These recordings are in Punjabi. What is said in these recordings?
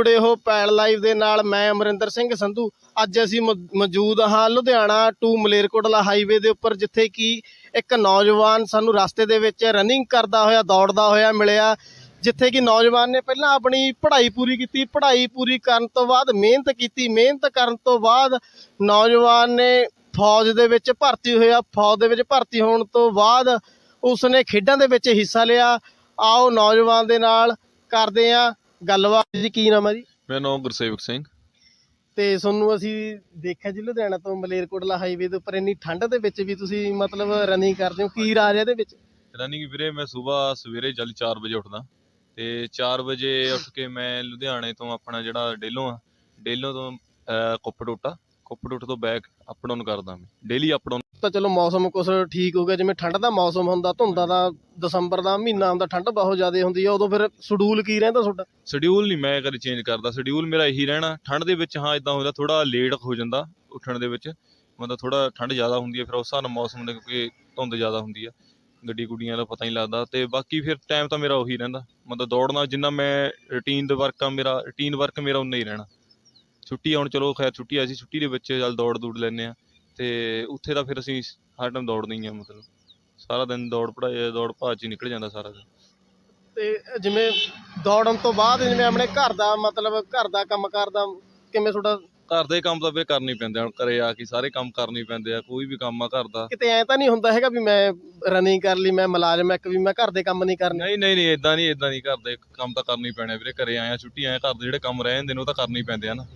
ਜੁੜੇ ਹੋ ਪੈਲ ਲਾਈਵ ਦੇ ਨਾਲ ਮੈਂ ਅਮਰਿੰਦਰ ਸਿੰਘ ਸੰਧੂ। ਅੱਜ ਅਸੀਂ ਮ- ਮੌਜੂਦ ਹਾਂ ਲੁਧਿਆਣਾ ਟੂ ਮਲੇਰਕੋਟਲਾ ਹਾਈਵੇ ਦੇ ਉੱਪਰ, ਜਿੱਥੇ ਕਿ ਇੱਕ ਨੌਜਵਾਨ ਸਾਨੂੰ ਰਸਤੇ ਦੇ ਵਿੱਚ ਰਨਿੰਗ ਕਰਦਾ ਹੋਇਆ, ਦੌੜਦਾ ਹੋਇਆ ਮਿਲਿਆ, ਜਿੱਥੇ ਕਿ ਨੌਜਵਾਨ ਨੇ ਪਹਿਲਾਂ ਆਪਣੀ ਪੜ੍ਹਾਈ ਪੂਰੀ ਕੀਤੀ। ਪੜ੍ਹਾਈ ਪੂਰੀ ਕਰਨ ਤੋਂ ਬਾਅਦ ਮਿਹਨਤ ਕੀਤੀ। ਮਿਹਨਤ ਕਰਨ ਤੋਂ ਬਾਅਦ ਨੌਜਵਾਨ ਨੇ ਫੌਜ ਦੇ ਵਿੱਚ ਭਰਤੀ ਹੋਇਆ। ਫੌਜ ਦੇ ਵਿੱਚ ਭਰਤੀ ਹੋਣ ਤੋਂ ਬਾਅਦ ਉਸਨੇ ਖੇਡਾਂ ਦੇ ਵਿੱਚ ਹਿੱਸਾ ਲਿਆ। ਆਓ ਨੌਜਵਾਨ ਦੇ ਨਾਲ ਕਰਦੇ ਆ ਗੱਲਬਾਤ ਜੀ ਕੀ ਨਾਮ ਹੈ ਜੀ? ਮੇਰਾ ਨਾਮ ਗੁਰਸੇਵਕ ਸਿੰਘ। ਤੇ ਤੁਹਾਨੂੰ ਅਸੀਂ ਦੇਖਿਆ ਜੀ ਲੁਧਿਆਣਾ ਤੋਂ ਮਲੇਰਕੋਟਲਾ ਹਾਈਵੇ ਦੇ ਉੱਪਰ ਇੰਨੀ ਠੰਡ ਦੇ ਵਿੱਚ ਵੀ ਤੁਸੀਂ ਮਤਲਬ ਰਨਿੰਗ ਕਰਦੇ ਹੋ ਕੀ ਰਾਜ ਹੈ ਇਹਦੇ ਵਿੱਚ? ਰਨਿੰਗ ਵੀਰੇ ਮੈਂ ਸਵੇਰ ਸਵੇਰੇ ਜਲਦੀ 4 ਵਜੇ ਉੱਠਦਾ। ਤੇ 4 ਵਜੇ ਉੱਠ ਕੇ ਮੈਂ ਲੁਧਿਆਣੇ ਤੋਂ ਆਪਣਾ ਜਿਹੜਾ ਡੇਲੋਂ ਆ ਡੇਲੋਂ ਤੋਂ ਕੁੱਪਟੋਟਾ ਕੁੱਪਟੋਟ ਤੋਂ ਬੈਕ ਅਪ ਡਾਊਨ ਕਰਦਾ ਮੈਂ। ਡੇਲੀ ਅਪ ਡਾਊਨ ਤਾਂ ਚਲੋ ਮੌਸਮ ਕੁਛ ਠੀਕ ਹੋ ਗਿਆ, ਜਿਵੇਂ ਠੰਡ ਦਾ ਮੌਸਮ ਹੁੰਦਾ, ਧੁੰਦਾਂ ਦਾ, ਦਸੰਬਰ ਦਾ ਮਹੀਨਾ ਹੁੰਦਾ, ਠੰਡ ਬਹੁਤ ਜ਼ਿਆਦਾ ਹੁੰਦੀ ਹੈ ਉਦੋਂ ਫਿਰ ਸ਼ਡਿਊਲ ਕੀ ਰਹਿੰਦਾ ਤੁਹਾਡਾ? ਸ਼ਡਿਊਲ ਨਹੀਂ ਮੈਂ ਕਦੇ ਚੇਂਜ ਕਰਦਾ, ਸ਼ਡਿਊਲ ਮੇਰਾ ਇਹੀ ਰਹਿਣਾ, ਠੰਡ ਦੇ ਵਿੱਚ ਹਾਂ ਇਦਾਂ ਹੁੰਦਾ ਥੋੜਾ ਲੇਟ ਹੋ ਜਾਂਦਾ ਉੱਠਣ ਦੇ ਵਿੱਚ, ਮਤਲਬ ਥੋੜਾ ਠੰਡ ਜ਼ਿਆਦਾ ਹੁੰਦੀ ਹੈ ਫਿਰ ਉਸ ਹਿਸਾਬ ਨਾਲ ਮੌਸਮ ਦੇ ਕਿਉਂਕਿ ਧੁੰਦ ਜ਼ਿਆਦਾ ਹੁੰਦੀ ਆ, ਗੱਡੀ ਗੁੱਡੀਆਂ ਦਾ ਪਤਾ ਨਹੀਂ ਲੱਗਦਾ, ਤੇ ਬਾਕੀ ਫਿਰ ਟਾਈਮ ਤਾਂ ਮੇਰਾ ਉਹੀ ਰਹਿੰਦਾ, ਮਤਲਬ ਦੌੜਨਾ, ਜਿੰਨਾ ਮੈਂ ਰੁਟੀਨ ਦਾ ਵਰਕ ਆ, ਮੇਰਾ ਰੁਟੀਨ ਵਰਕ ਮੇਰਾ ਉਨਾ ਹੀ ਰਹਿਣਾ। ਛੁੱਟੀ ਆਉਣ, ਚਲੋ ਖੈਰ ਛੁੱਟੀ ਆ ਸੀ ਛੁੱਟੀ ਦੇ ਵਿੱਚ ਚੱਲ ਦੌੜ ਦੂੜ ਲੈਂਦੇ ਆ ਤੇ ਉੱਥੇ ਤਾਂ ਫਿਰ ਅਸੀਂ ਹਰ ਟਾਈਮ ਦੌੜਦੇ ਹੀ ਆ ਮਤਲਬ। ਸਾਰਾ ਦਿਨ ਦੌੜ ਪੜਾਈ ਦੌੜ ਭੱਜ 'ਚ ਹੀ ਨਿਕਲ ਜਾਂਦਾ ਸਾਰਾ ਦਿਨ। ਤੇ ਜਿਵੇਂ ਦੌੜਨ ਤੋਂ ਬਾਅਦ ਜਿਵੇਂ ਆਪਣੇ ਘਰ ਦਾ ਮਤਲਬ ਘਰ ਦਾ ਕੰਮ ਕਰਦਾ ਕਿਵੇਂ ਤੁਹਾਡਾ? ਘਰ ਦੇ ਕੰਮ ਤਾਂ ਫਿਰ ਕਰਨੇ ਪੈਂਦੇ ਹੁਣ ਘਰੇ ਆ ਕੇ ਸਾਰੇ ਕੰਮ ਕਰਨੇ ਪੈਂਦੇ ਆ ਕੋਈ ਵੀ ਕੰਮ ਆ ਘਰ ਦਾ। ਕਿਤੇ ਐ ਤਾਂ ਨਹੀਂ ਹੁੰਦਾ ਹੈਗਾ ਵੀ ਮੈਂ ਰਨਿੰਗ ਕਰ ਲਈ ਮੈਂ ਮੁਲਾਜ਼ਮ ਇੱਕ ਵੀ ਮੈਂ ਘਰ ਦੇ ਕੰਮ ਨਹੀਂ ਕਰਨੇ? ਨਹੀਂ ਨਹੀਂ ਨਹੀਂ ਇਦਾਂ ਨਹੀਂ ਇਦਾਂ ਨਹੀਂ। ਘਰ ਦੇ ਕੰਮ ਤਾਂ ਕਰਨੇ ਪੈਣੇ ਵੀਰੇ। ਘਰੇ ਆਏ ਆ ਛੁੱਟੀ ਆ, ਘਰ ਦੇ ਜਿਹੜੇ ਕੰਮ ਰਹਿ ਜਾਂਦੇ ਨੇ ਉਹ ਤਾਂ ਕਰਨੇ ਪੈਂਦੇ ਆ ਨਾ।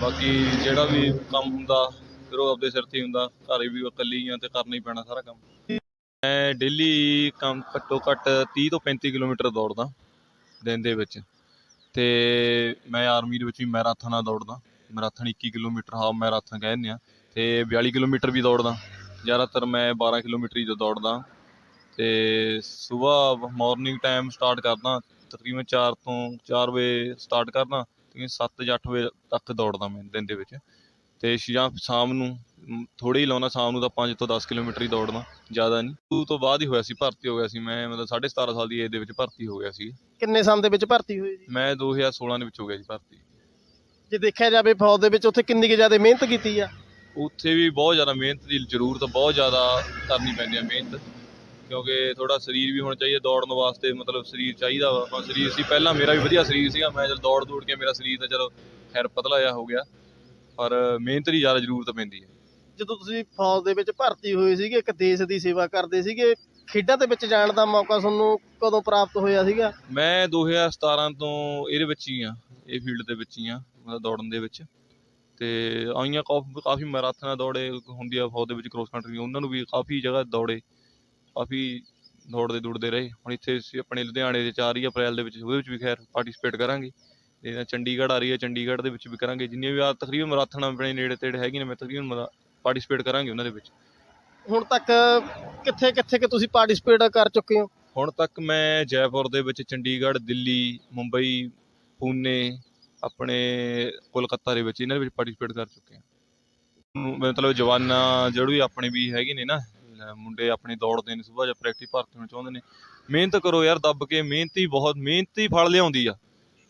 ਬਾਕੀ ਜਿਹੜਾ ਵੀ ਕੰਮ ਹੁੰਦਾ ਫਿਰ ਉਹ ਆਪਦੇ ਸਿਰ ਤੇ ਹੀ ਹੁੰਦਾ, ਘਰੇ ਵੀ ਇਕੱਲੀ ਆ ਤੇ ਕਰਨਾ ਹੀ ਪੈਣਾ ਸਾਰਾ ਕੰਮ। ਮੈਂ ਡੇਲੀ ਕੰਮ ਘੱਟੋ ਘੱਟ 30 ਤੋਂ 35 ਕਿਲੋਮੀਟਰ ਦੌੜਦਾ ਦਿਨ ਦੇ ਵਿੱਚ। ਤੇ ਮੈਂ ਆਰਮੀ ਦੇ ਵਿੱਚ ਵੀ ਮੈਰਾਥਨ ਦੌੜਦਾ। ਮੈਰਾਥਨ 21 ਕਿਲੋਮੀਟਰ ਹਾਫ ਮੈਰਾਥਨ ਕਹਿੰਦੇ ਆ। ਤੇ 42 ਕਿਲੋਮੀਟਰ ਵੀ ਦੌੜਦਾ। ਜ਼ਿਆਦਾਤਰ ਮੈਂ 12 ਕਿਲੋਮੀਟਰ ਹੀ ਦੌੜਦਾ। ਤੇ ਸਵੇਰ ਮਾਰਨਿੰਗ ਟਾਈਮ ਸਟਾਰਟ ਕਰਦਾ। ਤਕਰੀਬਨ 4 ਤੋਂ 4 ਵਜੇ ਸਟਾਰਟ ਕਰਦਾ। ਤੇ 7 ਜਾਂ 8 ਵਜੇ ਤੱਕ ਦੌੜਦਾ ਮੈਂ ਦਿਨ ਦੇ ਵਿੱਚ। ਤੇ ਸ਼- ਜਾਂ ਸ਼ਾਮ ਨੂੰ ਥੋੜੀ ਹੀ ਲਾਉਣਾ ਸ਼ਾਮ ਨੂੰ ਤਾਂ 5 ਤੋਂ 10 ਕਿਲੋਮੀਟਰ ਹੀ ਦੌੜਦਾ ਜ਼ਿਆਦਾ ਨਹੀਂ। ਉਹ ਤੋਂ ਬਾਅਦ ਹੀ ਹੋਇਆ ਸੀ ਭਰਤੀ ਹੋ ਗਿਆ ਸੀ ਮੈਂ ਮਤਲਬ 17.5 ਸਾਲ ਦੀ ਏਜ ਦੇ ਵਿੱਚ ਭਰਤੀ ਹੋ ਗਿਆ ਸੀ। ਕਿੰਨੇ ਸਾਲ ਦੇ ਵਿੱਚ ਭਰਤੀ ਹੋਏ ਜੀ? ਮੈਂ 2016 ਦੇ ਵਿੱਚ ਹੋ ਗਿਆ ਜੀ ਭਰਤੀ। ਜੇ ਦੇਖਿਆ ਜਾਵੇ ਫੌਜ ਦੇ ਵਿੱਚ ਉੱਥੇ ਕਿੰਨੀ ਕੁ ਜ਼ਿਆਦਾ ਮਿਹਨਤ ਕੀਤੀ ਆ? ਉੱਥੇ ਵੀ ਬਹੁਤ ਜ਼ਿਆਦਾ ਮਿਹਨਤ ਦੀ ਜ਼ਰੂਰਤ ਬਹੁਤ ਜ਼ਿਆਦਾ ਕਰਨੀ ਪੈਂਦੀ ਹੈ ਮਿਹਨਤ ਕਿਉਂਕਿ ਥੋੜਾ ਸਰੀਰ ਵੀ ਹੋਣਾ ਚਾਹੀਦਾ ਦੌੜਨ ਵਾਸਤੇ ਮਤਲਬ ਸਰੀਰ ਚਾਹੀਦਾ ਵਾ। ਸਰੀਰ ਸੀ ਪਹਿਲਾਂ ਮੇਰਾ ਵੀ ਵਧੀਆ ਸਰੀਰ ਸੀਗਾ ਮੈਂ ਜਦ ਦੌੜ ਦੌੜ ਕੇ ਮੇਰਾ ਸਰੀਰ ਤਾਂ ਚਲੋ ਖੈਰ ਪਤਲਾ ਜਿਹਾ ਹੋ ਗਿਆ। ਪਰ ਮਿਹਨਤ ਦੀ ਜ਼ਿਆਦਾ ਜ਼ਰੂਰਤ ਪੈਂਦੀ ਹੈ। ਜਦੋਂ ਤੁਸੀਂ ਫੌਜ ਦੇ ਵਿੱਚ ਭਰਤੀ ਹੋਏ ਸੀਗੇ ਇੱਕ ਦੇਸ਼ ਦੀ ਸੇਵਾ ਕਰਦੇ ਸੀਗੇ ਖੇਡਾਂ ਦੇ ਵਿੱਚ ਜਾਣ ਦਾ ਮੌਕਾ ਤੁਹਾਨੂੰ ਕਦੋਂ ਪ੍ਰਾਪਤ ਹੋਇਆ ਸੀਗਾ? ਮੈਂ 2017 ਤੋਂ ਇਹਦੇ ਵਿੱਚ ਹੀ ਆ ਇਹ ਫੀਲਡ ਦੇ ਵਿੱਚ ਹੀ ਆ ਮਤਲਬ ਦੌੜਨ ਦੇ ਵਿੱਚ। ਤੇ ਆਈਆਂ ਕਾਫੀ ਕਾਫੀ ਮੈਰਾਥਨਾਂ ਦੌੜੇ ਹੁੰਦੀ ਆ ਫੌਜ ਦੇ ਵਿੱਚ ਕ੍ਰੋਸ ਕੰਟਰੀ ਉਹਨਾਂ ਨੂੰ ਵੀ ਕਾਫੀ ਜਗ੍ਹਾ ਦੌੜੇ ਕਾਫੀ ਦੌੜਦੇ ਦੌੜਦੇ ਰਹੇ। ਹੁਣ ਇੱਥੇ ਅਸੀਂ ਆਪਣੇ ਲੁਧਿਆਣੇ ਦੇ 4 ਹੀ ਅਪ੍ਰੈਲ ਦੇ ਵਿੱਚ ਉਹਦੇ ਵਿੱਚ ਵੀ ਖੈਰ ਪਾਰਟਿਸਿਪੇਟ ਕਰਾਂਗੇ। ਨਾਲ ਚੰਡੀਗੜ੍ਹ ਆ ਰਹੀ ਹੈ ਚੰਡੀਗੜ੍ਹ ਦੇ ਵਿੱਚ ਵੀ ਕਰਾਂਗੇ। ਜਿੰਨੀਆਂ ਵੀ ਆ ਤਕਰੀਬਨ ਮੈਰਾਥਨਾਂ ਆਪਣੇ ਨੇੜੇ ਤੇੜੇ ਹੈਗੀਆਂ ਨੇ ਮੈਂ ਤਕਰੀਬਨ ਪਾਰਟਿਸਿਪੇਟ ਕਰਾਂਗੇ ਉਹਨਾਂ ਦੇ ਵਿੱਚ। ਹੁਣ ਤੱਕ ਕਿੱਥੇ ਕਿੱਥੇ ਕਿ ਤੁਸੀਂ ਪਾਰਟਿਸਿਪੇਟ ਕਰ ਚੁੱਕੇ ਹੋ? ਹੁਣ ਤੱਕ ਮੈਂ ਜੈਪੁਰ ਦੇ ਵਿੱਚ ਚੰਡੀਗੜ੍ਹ ਦਿੱਲੀ ਮੁੰਬਈ ਪੂਨੇ ਆਪਣੇ ਕੋਲਕਾਤਾ ਦੇ ਵਿੱਚ ਇਹਨਾਂ ਦੇ ਵਿੱਚ ਪਾਰਟਿਸਿਪੇਟ ਕਰ ਚੁੱਕੇ ਹਾਂ। ਮਤਲਬ ਜਵਾਨਾਂ ਜਿਹੜੇ ਵੀ ਆਪਣੇ ਵੀ ਹੈਗੇ ਨੇ ਨਾ ਮੁੰਡੇ ਆਪਣੇ ਦੌੜਦੇ ਨੇ ਸੁਬਾਹ ਜਾਂ ਪ੍ਰੈਕਟਿਸ ਭਰਤੀ ਹੋਣਾ ਚਾਹੁੰਦੇ ਨੇ ਮਿਹਨਤ ਕਰੋ ਯਾਰ ਦੱਬ ਕੇ ਮਿਹਨਤੀ ਬਹੁਤ ਮਿਹਨਤੀ ਫਲ ਲਿਆਉਂਦੀ ਆ।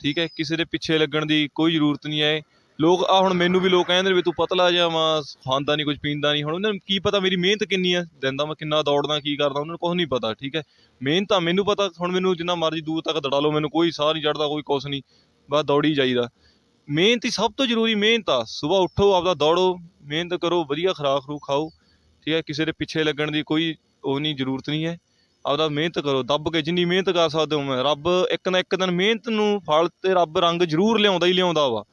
ਠੀਕ ਹੈ, ਕਿਸੇ ਦੇ ਪਿੱਛੇ ਲੱਗਣ ਦੀ ਕੋਈ ਜ਼ਰੂਰਤ ਨਹੀਂ ਹੈ। ਲੋਕ ਆ ਹੁਣ ਮੈਨੂੰ ਵੀ ਲੋਕ ਕਹਿੰਦੇ ਨੇ ਵੀ ਤੂੰ ਪਤਲਾ ਜਿਹਾ ਵਾ, ਖਾਂਦਾ ਨਹੀਂ ਕੁਝ ਪੀਂਦਾ ਨਹੀਂ। ਹੁਣ ਉਹਨਾਂ ਨੂੰ ਕੀ ਪਤਾ ਮੇਰੀ ਮਿਹਨਤ ਕਿੰਨੀ ਆ ਦਿਨ ਦਾ ਮੈਂ ਕਿੰਨਾ ਦੌੜਦਾ, ਕੀ ਕਰਦਾ, ਉਹਨਾਂ ਨੂੰ ਕੁਝ ਨਹੀਂ ਪਤਾ, ਠੀਕ ਹੈ। ਮਿਹਨਤ ਆ ਮੈਨੂੰ ਪਤਾ, ਹੁਣ ਮੈਨੂੰ ਜਿੰਨਾ ਮਰਜ਼ੀ ਦੂਰ ਤੱਕ ਦੜਾ ਲਓ, ਮੈਨੂੰ ਕੋਈ ਸਾਹ ਨਹੀਂ ਚੜਦਾ, ਕੋਈ ਕੁਛ ਨਹੀਂ। ਬਸ ਦੌੜੀ ਜਾਈਦਾ। ਮਿਹਨਤ ਹੀ ਸਭ ਤੋਂ ਜ਼ਰੂਰੀ ਮਿਹਨਤ ਆ। ਸਵੇਰ ਉੱਠੋ, ਆਪਦਾ ਦੌੜੋ, ਮਿਹਨਤ ਕਰੋ, ਵਧੀਆ ਖਰਾਕ ਖਰੂ ਖਾਓ, ਠੀਕ ਹੈ। ਕਿਸੇ ਦੇ ਪਿੱਛੇ ਲੱਗਣ ਦੀ ਕੋਈ ਉਹ ਨਹੀਂ, ਜ਼ਰੂਰਤ ਨਹੀਂ ਹੈ। ਆਪਦਾ ਮਿਹਨਤ ਕਰੋ ਦੱਬ ਕੇ ਜਿੰਨੀ ਮਿਹਨਤ ਕਰ ਸਕਦੇ ਹੋ ਮੈਂ ਰੱਬ ਇੱਕ ਨਾ ਇੱਕ ਦਿਨ ਮਿਹਨਤ ਨੂੰ ਫਲ ਤੇ ਰੱਬ ਰੰਗ ਜ਼ਰੂਰ ਲਿਆਉਂਦਾ ਹੀ ਲਿਆਉਂਦਾ ਵਾ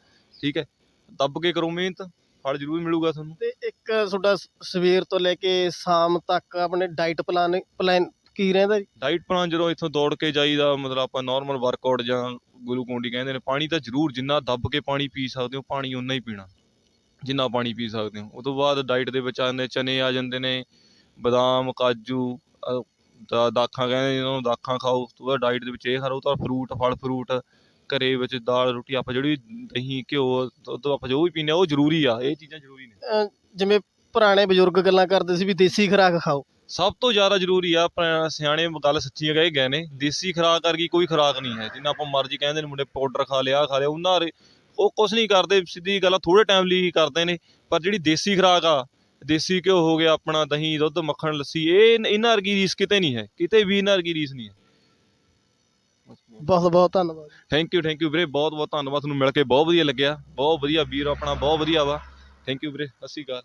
ਠੀਕ ਹੈ? ਦੱਬ ਕੇ ਕਰੋ ਮਿਹਨਤ ਫਲ ਜ਼ਰੂਰ ਮਿਲੂਗਾ ਤੁਹਾਨੂੰ। ਤੇ ਇੱਕ ਤੁਹਾਡਾ ਸਵੇਰ ਤੋਂ ਲੈ ਕੇ ਸ਼ਾਮ ਤੱਕ ਆਪਣੇ ਡਾਈਟ ਪਲਾਨ ਪਲਾਨ ਕੀ ਰਹਿੰਦਾ ਜੀ? ਡਾਈਟ ਪਲਾਨ ਜਦੋਂ ਇੱਥੋਂ ਦੌੜ ਕੇ ਜਾਈਦਾ ਮਤਲਬ ਆਪਾਂ ਨਾਰਮਲ ਵਰਕਆਊਟ ਜਾਂ ਗਲੂਕੋਨ ਡੀ ਕਹਿੰਦੇ ਨੇ ਪਾਣੀ ਤਾਂ ਜ਼ਰੂਰ ਜਿੰਨਾ ਦੱਬ ਕੇ ਪਾਣੀ ਪੀ ਸਕਦੇ ਹੋ ਪਾਣੀ ਉਨਾ ਹੀ ਪੀਣਾ। ਜਿੰਨਾ ਪਾਣੀ ਪੀ ਸਕਦੇ ਹੋ। ਉਸ ਤੋਂ ਬਾਅਦ ਡਾਈਟ ਦੇ ਵਿੱਚ ਆਉਂਦੇ ਚਨੇ ਆ ਜਾਂਦੇ ਨੇ ਬਦਾਮ ਕਾਜੂ ਦਾ ਦਾਖਾਂ ਕਹਿੰਦੇ ਨੇ ਜਿਹਨਾਂ ਨੂੰ ਦਾਖਾਂ ਖਾਓ ਉਸ ਤੋਂ ਬਾਅਦ ਡਾਈਟ ਦੇ ਵਿੱਚ ਇਹ ਖਾਓ ਤਾਂ ਫਰੂਟ ਫਲ ਫਰੂਟ ਘਰੇ ਵਿੱਚ ਦਾਲ ਰੋਟੀ ਆਪਾਂ ਜਿਹੜੀ ਦਹੀਂ ਘਿਓ ਦੁੱਧ ਆਪਾਂ ਜੋ ਵੀ ਪੀਂਦੇ ਆ ਉਹ ਜ਼ਰੂਰੀ ਆ ਇਹ ਚੀਜ਼ਾਂ ਜ਼ਰੂਰੀ ਨੇ। ਅਹ ਜਿਵੇਂ ਪੁਰਾਣੇ ਬਜ਼ੁਰਗ ਗੱਲਾਂ ਕਰਦੇ ਸੀ ਵੀ ਦੇਸੀ ਖੁਰਾਕ ਖਾਓ। ਸਭ ਤੋਂ ਜ਼ਿਆਦਾ ਜ਼ਰੂਰੀ ਆ ਆਪਣਾ ਸਿਆਣੇ ਗੱਲ ਸੱਚੀ ਕਹੇ ਗਏ ਨੇ ਦੇਸੀ ਖੁਰਾਕ ਵਰਗੀ ਕੋਈ ਖੁਰਾਕ ਨਹੀਂ ਹੈ ਜਿੰਨਾ ਆਪਾਂ ਮਰਜ਼ੀ ਕਹਿੰਦੇ ਨੇ ਮੁੰਡੇ ਪਾਊਡਰ ਖਾ ਲਿਆ ਆਹ ਖਾ ਲਿਆ ਉਹਨਾਂ ਬਾਰੇ ਉਹ ਕੁਝ ਨਹੀਂ ਕਰਦੇ ਸਿੱਧੀ ਗੱਲ ਆ ਥੋੜੇ ਟਾਈਮ ਲਈ ਕਰਦੇ ਨੇ ਪਰ ਜਿਹੜੀ ਦੇਸੀ ਖੁਰਾਕ ਆ ਦੇਸੀ ਘਿਓ ਹੋ ਗਿਆ ਆਪਣਾ ਦਹੀਂ ਦੁੱਧ ਮੱਖਣ ਲੱਸੀ ਇਹ ਇਹਨਾਂ ਵਰਗੀ ਰੀਸ ਕਿਤੇ ਨਹੀਂ ਹੈ ਕਿਤੇ ਵੀ ਇਹਨਾਂ ਵਰਗੀ ਰੀਸ ਨਹੀਂ ਹੈ। ਬਹੁਤ ਬਹੁਤ ਧੰਨਵਾਦ। ਥੈਂਕ ਯੂ ਥੈਂਕ ਯੂ ਵੀਰੇ ਬਹੁਤ ਬਹੁਤ ਧੰਨਵਾਦ ਤੁਹਾਨੂੰ ਮਿਲ ਕੇ ਬਹੁਤ ਵਧੀਆ ਲੱਗਿਆ ਬਹੁਤ ਵਧੀਆ ਵੀਰ ਆਪਣਾ ਬਹੁਤ ਵਧੀਆ ਵਾ। ਥੈਂਕ ਯੂ ਵੀਰੇ ਸਤਿ ਸ਼੍ਰੀ ਅਕਾਲ।